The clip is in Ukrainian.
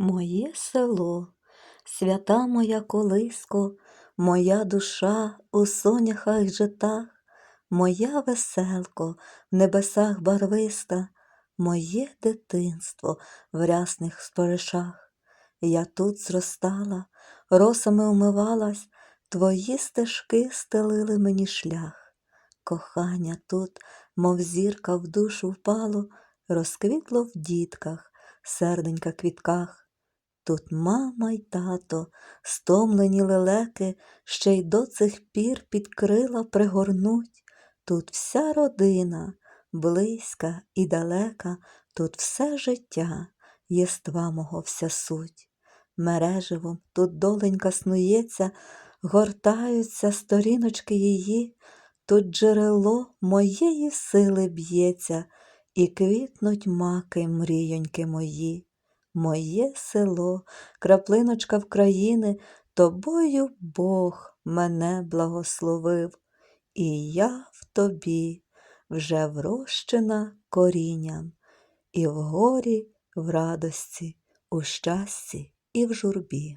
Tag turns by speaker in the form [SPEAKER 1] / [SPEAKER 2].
[SPEAKER 1] Моє село, свята моя колиско, моя душа у соняхах житах, моя веселко, в небесах барвиста, моє дитинство в рясних споришах. Я тут зростала, росами умивалась, твої стежки стелили мені шлях. Кохання тут, мов зірка в душу впало, розквітло в дітках, серденька квітках. Тут мама й тато, стомлені лелеки, ще й до цих пір під крила пригорнуть. Тут вся родина, близька і далека, тут все життя, єства мого вся суть. Мереживом тут доленька снується, гортаються сторіночки її, тут джерело моєї сили б'ється, і квітнуть маки мрійоньки мої. Моє село, краплиночка вкраїни, тобою Бог мене благословив, і я в тобі вже врощена корінням, і в горі, в радості, у щасті і в журбі.